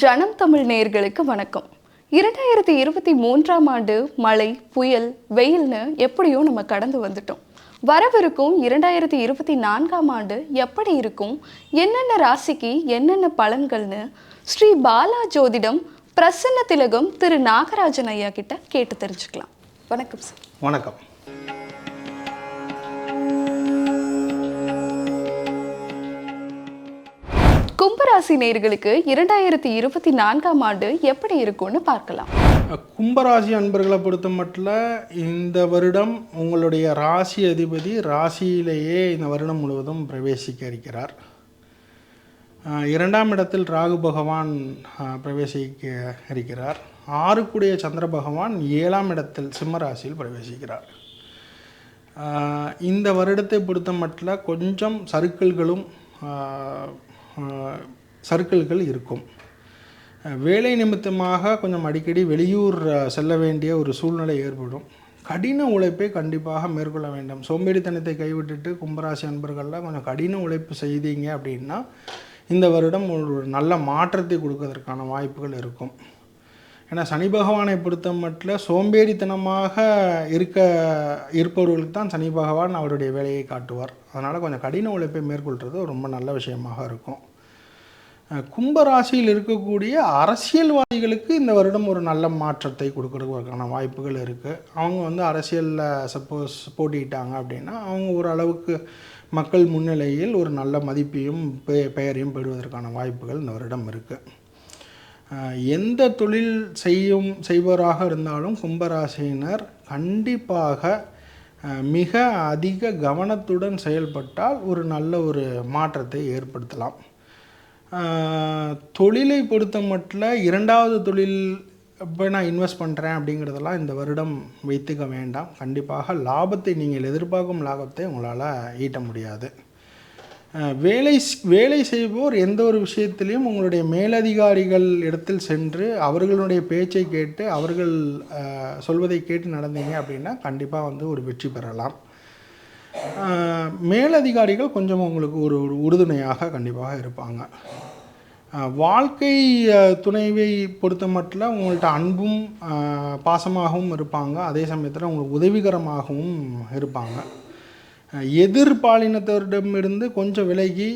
ஜனம் தமிழ் நேயர்களுக்கு வணக்கம். இரண்டாயிரத்தி இருபத்தி மூன்றாம் ஆண்டு மழை புயல் வெயில்னு எப்படியோ நம்ம கடந்து வந்துட்டோம். வரவிருக்கும் இரண்டாயிரத்தி இருபத்தி நான்காம் ஆண்டு எப்படி இருக்கும் என்னென்ன ராசிக்கு என்னென்ன பலன்கள்னு ஸ்ரீ பாலா ஜோதிடம் பிரசன்ன திலகம் திரு நாகராஜன் ஐயா கிட்ட கேட்டு தெரிஞ்சுக்கலாம். வணக்கம் சார். வணக்கம். கும்பராசி நேர்களுக்கு இரண்டாயிரத்தி இருபத்தி நான்காம் ஆண்டு எப்படி இருக்கும்னு பார்க்கலாம். கும்பராசி அன்பர்களை பொறுத்த மட்டும் இந்த வருடம் உங்களுடைய ராசி அதிபதி ராசியிலேயே இந்த வருடம் முழுவதும் பிரவேசிக்க இருக்கிறார். இரண்டாம் இடத்தில் ராகு பகவான் பிரவேசிக்க இருக்கிறார். ஆறுக்குடைய சந்திர பகவான் ஏழாம் இடத்தில் சிம்மராசியில் பிரவேசிக்கிறார். இந்த வருடத்தை பொறுத்த மட்டும் கொஞ்சம் சருக்கள்களும் சர்க்கிள்கள் இருக்கும். வேலை நிமித்தமாக கொஞ்சம் அடிக்கடி வெளியூர் செல்ல வேண்டிய ஒரு சூழ்நிலை ஏற்படும். கடின உழைப்பை கண்டிப்பாக மேற்கொள்ள வேண்டும். சோம்பேறித்தனத்தை கைவிட்டுட்டு கும்பராசி அன்பர்களில் கொஞ்சம் கடின உழைப்பு செய்தீங்க அப்படின்னா இந்த வருடம் ஒரு நல்ல மாற்றத்தை கொடுக்கறதற்கான வாய்ப்புகள் இருக்கும். ஏன்னா சனி பகவானை பொறுத்த மட்டும் சோம்பேறித்தனமாக இருக்க இருப்பவர்களுக்கு தான் சனி பகவான் அவருடைய வேலையை காட்டுவார். அதனால் கொஞ்சம் கடின உழைப்பை மேற்கொள்கிறது ரொம்ப நல்ல விஷயமாக இருக்கும். கும்பராசியில் கும்ப ராசியில் இருக்கக்கூடிய அரசியல்வாதிகளுக்கு இந்த வருடம் ஒரு நல்ல மாற்றத்தை கொடுக்கறதுக்கான வாய்ப்புகள் இருக்குது அவங்க வந்து அரசியலில் சப்போஸ் போட்டிட்டாங்க அப்படின்னா அவங்க ஓரளவுக்கு மக்கள் முன்னிலையில் ஒரு நல்ல மதிப்பையும் பெ- பெயரையும் பெறுவதற்கான வாய்ப்புகள் இந்த வருடம் இருக்குது எந்த தொழில் செய்யும் செய்பவராக இருந்தாலும் கும்பராசியினர் கண்டிப்பாக மிக அதிக கவனத்துடன் செயல்பட்டால் ஒரு நல்ல ஒரு மாற்றத்தை ஏற்படுத்தலாம். தொழிலை பொறுத்த மட்டில் இரண்டாவது தொழில் இப்போ நான் இன்வெஸ்ட் பண்ணுறேன் அப்படிங்கிறதெல்லாம் இந்த வருடம் வைத்துக்க வேண்டாம். கண்டிப்பாக லாபத்தை நீங்கள் எதிர்பார்க்கும் லாபத்தை உங்களால் ஈட்ட முடியாது. வேலை வேலை செய்வோர் எந்த ஒரு விஷயத்திலையும் உங்களுடைய மேலதிகாரிகள் இடத்தில் சென்று அவர்களுடைய பேச்சை கேட்டு அவர்கள் சொல்வதை கேட்டு நடந்தீங்க அப்படின்னா கண்டிப்பாக வந்து ஒரு வெற்றி பெறலாம். மேலதிகாரிகள் கொஞ்சம் உங்களுக்கு ஒரு ஒரு உறுதுணையாக கண்டிப்பாக இருப்பாங்க. வாழ்க்கை துணைவை பொறுத்த மட்டும் உங்கள்கிட்ட அன்பும் பாசமாகவும் இருப்பாங்க. அதே சமயத்தில் உங்களுக்கு உதவிகரமாகவும் இருப்பாங்க. எதிர்பாலினத்தவரிடமிருந்து கொஞ்சம் விலகி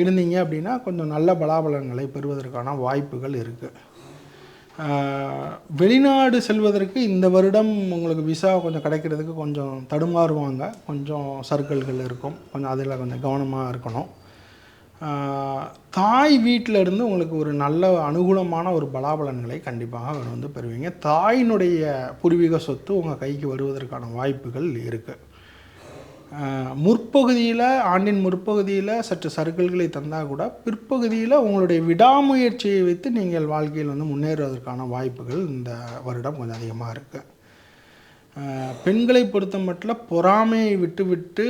இருந்தீங்க அப்படின்னா கொஞ்சம் நல்ல பலாபலன்களை பெறுவதற்கான வாய்ப்புகள் இருக்குது வெளிநாடு செல்வதற்கு இந்த வருடம் உங்களுக்கு விசா கொஞ்சம் கிடைக்கிறதுக்கு கொஞ்சம் தடுமாறுவாங்க. கொஞ்சம் சர்க்கிள்கள் இருக்கும். கொஞ்சம் அதில் கொஞ்சம் கவனமாக இருக்கணும். தாய் வீட்டில் இருந்து உங்களுக்கு ஒரு நல்ல அனுகூலமான ஒரு பலாபலன்களை கண்டிப்பாக வந்து பெறுவீங்க. தாயினுடைய பூர்வீக சொத்து உங்கள் கைக்கு வருவதற்கான வாய்ப்புகள் இருக்குது முற்பகுதியில் ஆண்டின் முற்பகுதியில் சற்று சறுக்கல்களை தந்தால் கூட பிற்பகுதியில் உங்களுடைய விடாமுயற்சியை வைத்து நீங்கள் வாழ்க்கையில் வந்து முன்னேறுவதற்கான வாய்ப்புகள் இந்த வருடம் கொஞ்சம் அதிகமாக இருக்குது பெண்களை பொறுத்த மட்டும் பொறாமையை விட்டுவிட்டு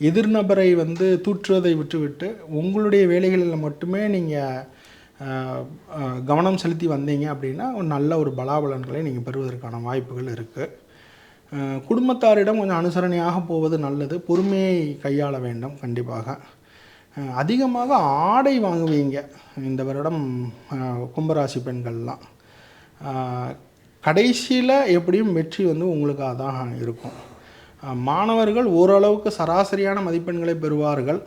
எதிர்நபரை வந்து தூற்றுவதை விட்டுவிட்டு உங்களுடைய வேலைகளில் மட்டுமே நீங்கள் கவனம் செலுத்தி வந்தீங்க அப்படின்னா ஒரு நல்ல ஒரு பலாபலன்களை நீங்கள் பெறுவதற்கான வாய்ப்புகள் இருக்குது குடும்பத்தாரிடம் கொஞ்சம் அனுசரணையாக போவது நல்லது. பொறுமையை கையாள வேண்டும் கண்டிப்பாக. அதிகமாக ஆடை வாங்குவீங்க. இந்த வருடம் கும்பராசி பெண்கள்லாம். கடைசியில் எப்படியும் வெற்றி வந்து உங்களுக்காக தான் இருக்கும். மாணவர்கள் ஓரளவுக்கு சராசரியான மதிப்பெண்களை பெறுவார்கள்.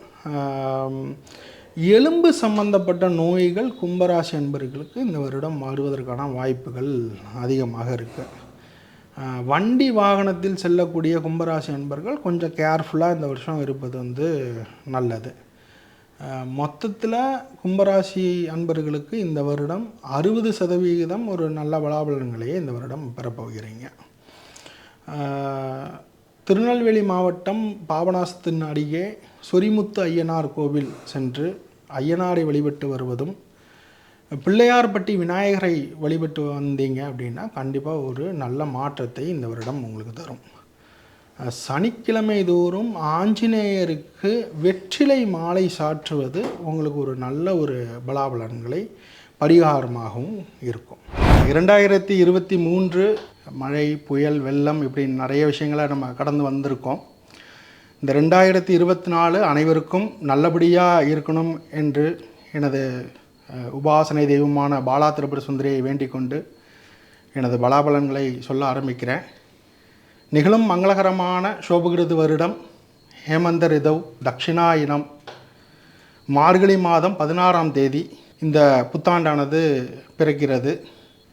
எலும்பு சம்பந்தப்பட்ட நோய்கள் கும்பராசி என்பவர்களுக்கு இந்த வருடம் வருவதற்கான வாய்ப்புகள் அதிகமாக இருக்குது வண்டி வாகனத்தில் செல்லக்கூடிய கும்பராசி அன்பர்கள் கொஞ்சம் கேர்ஃபுல்லாக இந்த வருஷம் இருப்பது வந்து நல்லது. மொத்தத்தில் கும்பராசி அன்பர்களுக்கு இந்த வருடம் அறுபது சதவிகிதம் ஒரு நல்ல பலாபலன்களையே இந்த வருடம் பெறப்போகிறீங்க. திருநெல்வேலி மாவட்டம் பாபநாசத்தின் அருகே சொரிமுத்து ஐயனார் கோவில் சென்று ஐயனாரை வழிபட்டு வருவதும் பிள்ளையார்பட்டி விநாயகரை வழிபட்டு வந்தீங்க அப்படின்னா கண்டிப்பாக ஒரு நல்ல மாற்றத்தை இந்த வருடம் உங்களுக்கு தரும். சனிக்கிழமை தோறும் ஆஞ்சநேயருக்கு வெற்றிலை மாலை சாற்றுவது உங்களுக்கு ஒரு நல்ல ஒரு பலாபலன்களை பரிகாரமாகவும் இருக்கும். இரண்டாயிரத்தி இருபத்தி மூன்று மழை புயல் வெள்ளம் இப்படி நிறைய விஷயங்களை நம்ம கடந்து வந்திருக்கோம். இந்த ரெண்டாயிரத்தி இருபத்தி நாலு அனைவருக்கும் நல்லபடியாக இருக்கணும் என்று எனது உபாசனை தெய்வமான பாலா திரிபுர சுந்தரியை வேண்டிக் கொண்டு எனது பலாபலன்களை சொல்ல ஆரம்பிக்கிறேன். நிகழும் மங்களகரமான சோபகிருது வருடம் ஹேமந்த ரிதவ் தட்சிணாயினம் மார்கழி மாதம் பதினாறாம் தேதி இந்த புத்தாண்டானது பிறக்கிறது.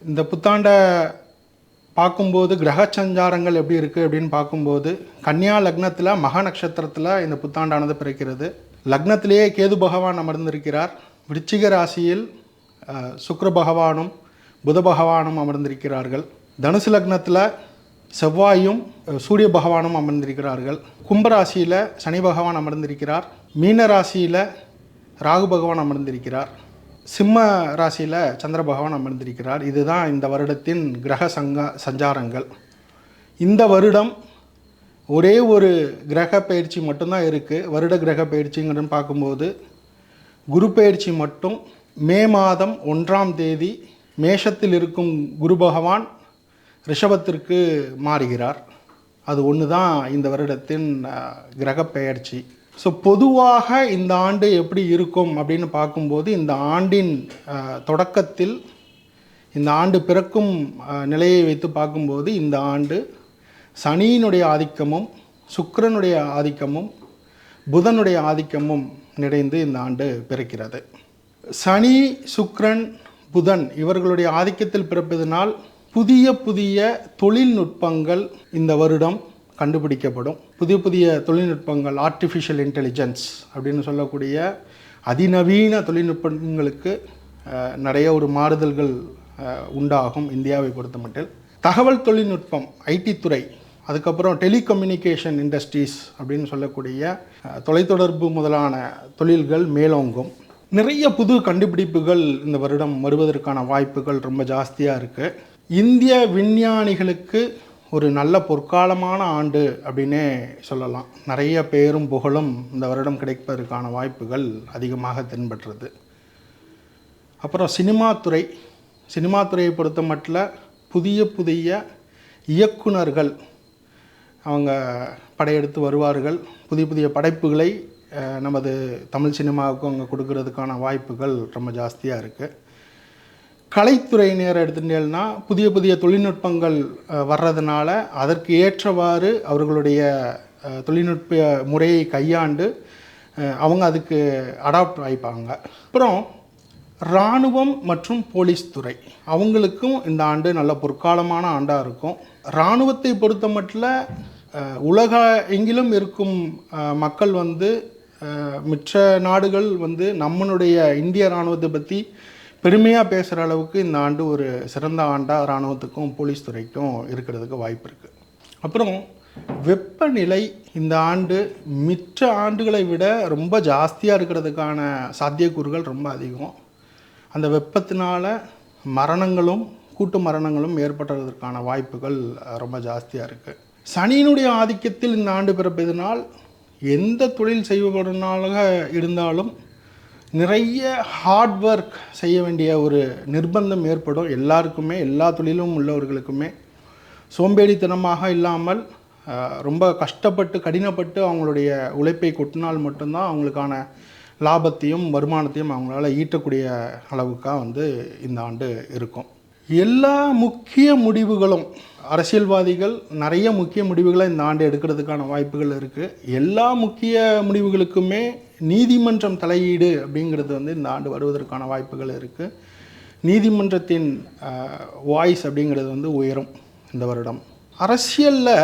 இந்த புத்தாண்டை பார்க்கும்போது கிரக சஞ்சாரங்கள் எப்படி இருக்குது அப்படின்னு பார்க்கும்போது கன்னியா லக்னத்தில் மகா நட்சத்திரத்தில் இந்த புத்தாண்டானது பிறக்கிறது. லக்னத்திலேயே கேது பகவான் அமர்ந்திருக்கிறார். விருச்சிக ராசியில் சுக்கர பகவானும் புத பகவானும் அமர்ந்திருக்கிறார்கள். தனுசு லக்னத்தில் செவ்வாயும் சூரிய பகவானும் அமர்ந்திருக்கிறார்கள். கும்பராசியில் சனி பகவான் அமர்ந்திருக்கிறார். மீன ராசியில் ராகு பகவான் அமர்ந்திருக்கிறார். சிம்ம ராசியில் சந்திர பகவான் அமர்ந்திருக்கிறார். இதுதான் இந்த வருடத்தின் கிரக சங்க சஞ்சாரங்கள். இந்த வருடம் ஒரே ஒரு கிரக பயிற்சி மட்டும்தான் இருக்குது வருட கிரக பயிற்சிங்கிறது பார்க்கும்போது குரு பயிற்சி மட்டும் மே மாதம் ஒன்றாம் தேதி மேஷத்தில் இருக்கும் குரு பகவான் ரிஷபத்திற்கு மாறுகிறார். அது ஒன்று தான் இந்த வருடத்தின் கிரகப்பெயர்ச்சி கிரக பெயர்ச்சி ஸோ பொதுவாக இந்த ஆண்டு எப்படி இருக்கும் அப்படின்னு பார்க்கும்போது இந்த ஆண்டின் தொடக்கத்தில் இந்த ஆண்டு பிறக்கும் நிலையை வைத்து பார்க்கும்போது இந்த ஆண்டு சனியினுடைய ஆதிக்கமும் சுக்கரனுடைய ஆதிக்கமும் புதனுடைய ஆதிக்கமும் நிறைந்து இந்த ஆண்டு பிறக்கிறது. சனி சுக்ரன் புதன் இவர்களுடைய ஆதிக்கத்தில் பிறப்பதனால் புதிய புதிய தொழில்நுட்பங்கள் இந்த வருடம் கண்டுபிடிக்கப்படும். புதிய புதிய தொழில்நுட்பங்கள் ஆர்டிஃபிஷியல் இன்டெலிஜென்ஸ் அப்படின்னு சொல்லக்கூடிய அதிநவீன தொழில்நுட்பங்களுக்கு நிறைய ஒரு மாறுதல்கள் உண்டாகும் இந்தியாவை பொறுத்தமட்டில். தகவல் தொழில்நுட்பம் ஐடி துறை அதுக்கப்புறம் டெலிகம்யூனிகேஷன் இண்டஸ்ட்ரீஸ் அப்படின்னு சொல்லக்கூடிய தொலைத்தொடர்பு முதலான தொழில்கள் மேலோங்கும். நிறைய புது கண்டுபிடிப்புகள் இந்த வருடம் வருவதற்கான வாய்ப்புகள் ரொம்ப ஜாஸ்தியாக இருக்குது இந்திய விஞ்ஞானிகளுக்கு ஒரு நல்ல பொற்காலமான ஆண்டு அப்படின்னே சொல்லலாம். நிறைய பேரும் புகழும் இந்த வருடம் கிடைப்பதற்கான வாய்ப்புகள் அதிகமாக தென்படுறது அப்புறம் சினிமா துறை. சினிமா துறையை பொறுத்த மட்டில் புதிய புதிய இயக்குனர்கள் அவங்க படையெடுத்து வருவார்கள். புதிய புதிய படைப்புகளை நமது தமிழ் சினிமாவுக்கு அவங்க கொடுக்கறதுக்கான வாய்ப்புகள் ரொம்ப ஜாஸ்தியாக இருக்குது கலைத்துறையினர் எடுத்துட்டேன்னா புதிய புதிய தொழில்நுட்பங்கள் வர்றதுனால அதற்கு ஏற்றவாறு அவர்களுடைய தொழில்நுட்ப முறையை கையாண்டு அவங்க அதுக்கு அடாப்ட் ஆகிப்பாங்க அப்புறம் இராணுவம் மற்றும் போலீஸ் துறை. அவங்களுக்கும் இந்த ஆண்டு நல்ல பொற்காலமான ஆண்டாக இருக்கும். இராணுவத்தை பொறுத்த மட்டும் உலக எங்கிலும் இருக்கும் மக்கள் வந்து மிச்ச மற்ற நாடுகள் வந்து நம்மளுடைய இந்திய இராணுவத்தை பற்றி பெருமையாக பேசுகிற அளவுக்கு இந்த ஆண்டு ஒரு சிறந்த ஆண்டாக இராணுவத்துக்கும் போலீஸ் துறைக்கும் இருக்கிறதுக்கு வாய்ப்பு இருக்குது அப்புறம் வெப்பநிலை இந்த ஆண்டு மிச்ச ஆண்டுகளை விட ரொம்ப ஜாஸ்தியாக இருக்கிறதுக்கான சாத்தியக்கூறுகள் ரொம்ப அதிகம். அந்த வெப்பத்தினால மரணங்களும் கூட்டு மரணங்களும் ஏற்படுறதுக்கான வாய்ப்புகள் ரொம்ப ஜாஸ்தியாக இருக்குது சனியினுடைய ஆதிக்கத்தில் இந்த ஆண்டு பிறப்பதனால் எந்த தொழில் செய்வதனால இருந்தாலும் நிறைய ஹார்ட் ஒர்க் செய்ய வேண்டிய ஒரு நிர்பந்தம் ஏற்படும். எல்லாருக்குமே எல்லா தொழிலும் உள்ளவர்களுக்குமே. சோம்பேறித்தனமாக இல்லாமல் ரொம்ப கஷ்டப்பட்டு கடினப்பட்டு அவங்களுடைய உழைப்பை கொட்டினால் மட்டும்தான் அவங்களுக்கான லாபத்தையும் வருமானத்தையும் அவங்களால ஈட்டக்கூடிய அளவுக்காக வந்து இந்த ஆண்டு இருக்கும். எல்லா முக்கிய முடிவுகளும் அரசியல்வாதிகள் நிறைய முக்கிய முடிவுகளை இந்த ஆண்டு எடுக்கிறதுக்கான வாய்ப்புகள் இருக்குது எல்லா முக்கிய முடிவுகளுக்குமே நீதிமன்றம் தலையீடு அப்படிங்கிறது வந்து இந்த ஆண்டு வருவதற்கான வாய்ப்புகள் இருக்குது நீதிமன்றத்தின் வாய்ஸ் அப்படிங்கிறது வந்து உயரும் இந்த வருடம். அரசியலில்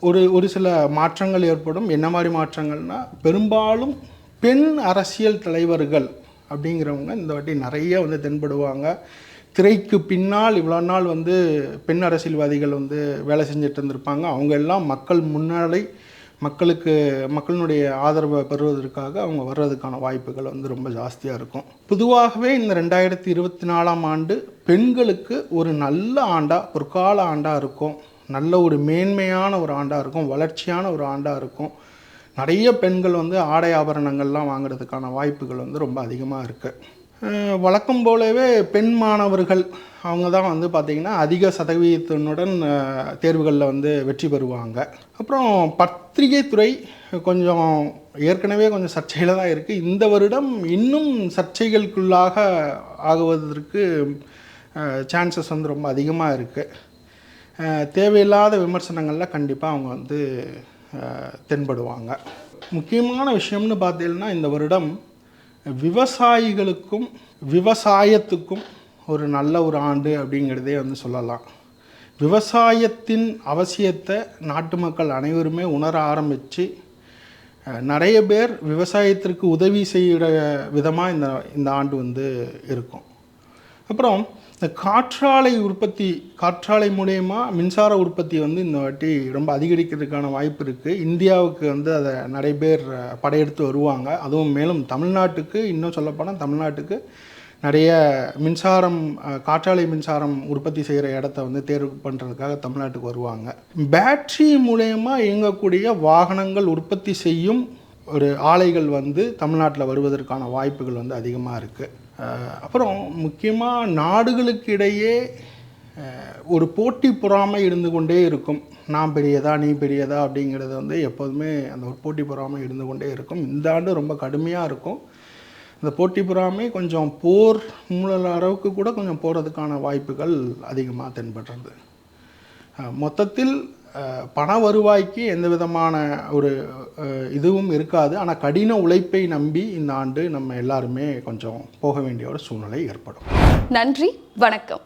ஒரு ஒரு சில மாற்றங்கள் ஏற்படும். என்ன மாதிரி மாற்றங்கள்னால் பெரும்பாலும் பெண் அரசியல் தலைவர்கள் அப்படிங்கிறவங்க இந்த வாட்டி நிறைய வந்து தென்படுவாங்க. திரைக்கு பின்னால் இவ்வளோ நாள் வந்து பெண் அரசியல்வாதிகள் வந்து வேலை செஞ்சுட்டு இருந்திருப்பாங்க. அவங்க எல்லாம் மக்கள் முன்னாடி மக்களுக்கு மக்களினுடைய ஆதரவை பெறுவதற்காக அவங்க வர்றதுக்கான வாய்ப்புகள் வந்து ரொம்ப ஜாஸ்தியாக இருக்கும். பொதுவாகவே இந்த ரெண்டாயிரத்தி இருபத்தி நாலாம் ஆண்டு பெண்களுக்கு ஒரு நல்ல ஆண்டாக பொற்கால ஆண்டாக இருக்கும். நல்ல ஒரு மேன்மையான ஒரு ஆண்டாக இருக்கும். வளர்ச்சியான ஒரு ஆண்டாக இருக்கும். நிறைய பெண்கள் வந்து ஆடை ஆபரணங்கள்லாம் வாங்குறதுக்கான வாய்ப்புகள் வந்து ரொம்ப அதிகமாக இருக்குது வழக்கம் போலவே பெண் மாணவர்கள் அவங்க தான் வந்து பார்த்திங்கன்னா அதிக சதவீதத்தினுடன் தேர்வுகளில் வந்து வெற்றி பெறுவாங்க. அப்புறம் பத்திரிகை துறை கொஞ்சம் ஏற்கனவே கொஞ்சம் சர்ச்சையில் தான் இருக்குது இந்த வருடம் இன்னும் சர்ச்சைகளுக்குள்ளாக ஆகுவதற்கு சான்சஸ் வந்து ரொம்ப அதிகமாக இருக்குது தேவையில்லாத விமர்சனங்களில் கண்டிப்பாக அவங்க வந்து தென்படுவாங்க. முக்கியமான விஷயம்னு பார்த்தீங்கன்னா இந்த வருடம் விவசாயிகளுக்கும் விவசாயத்துக்கும் ஒரு நல்ல ஒரு ஆண்டு அப்படிங்கிறதே வந்து சொல்லலாம். விவசாயத்தின் அவசியத்தை நாட்டு மக்கள் அனைவருமே உணர ஆரம்பித்து நிறைய பேர் விவசாயத்திற்கு உதவி செய்கிற விதமாக இந்த இந்த ஆண்டு வந்து இருக்கும். அப்புறம் இந்த காற்றாலை உற்பத்தி காற்றாலை மூலயமா மின்சார உற்பத்தி வந்து இந்த வாட்டி ரொம்ப அதிகரிக்கிறதுக்கான வாய்ப்பு இருக்குது இந்தியாவுக்கு வந்து அதை நிறைய பேர் படையெடுத்து வருவாங்க. அதுவும் மேலும் தமிழ்நாட்டுக்கு இன்னும் சொல்லப்போனால் தமிழ்நாட்டுக்கு நிறைய மின்சாரம் காற்றாலை மின்சாரம் உற்பத்தி செய்கிற இடத்த வந்து தேர்வு பண்ணுறதுக்காக தமிழ்நாட்டுக்கு வருவாங்க. பேட்ரி மூலயமா இயங்கக்கூடிய வாகனங்கள் உற்பத்தி செய்யும் ஒரு ஆலைகள் வந்து தமிழ்நாட்டில் வருவதற்கான வாய்ப்புகள் வந்து அதிகமாக இருக்குது அப்புறம் முக்கியமாக நாடுகளுக்கு இடையே ஒரு போட்டி பொறாமை இருந்து கொண்டே இருக்கும். நான் பெரியதா நீ பெரியதா அப்படிங்கிறது வந்து எப்போதுமே அந்த ஒரு போட்டி பொறாமை இருந்து கொண்டே இருக்கும். இந்த ஆண்டு ரொம்ப கடுமையாக இருக்கும். இந்த போட்டி பொறாமை கொஞ்சம் போர் மூல அளவுக்கு கூட கொஞ்சம் போகிறதுக்கான வாய்ப்புகள் அதிகமாக தென்படுறது. மொத்தத்தில் பண வருவாய்க்கு எந்த விதமான ஒரு இதுவும் இருக்காது. ஆனால் கடின உழைப்பை நம்பி இந்த ஆண்டு நம்ம எல்லாருமே கொஞ்சம் போக வேண்டிய ஒரு சூழ்நிலை ஏற்படும். நன்றி வணக்கம்.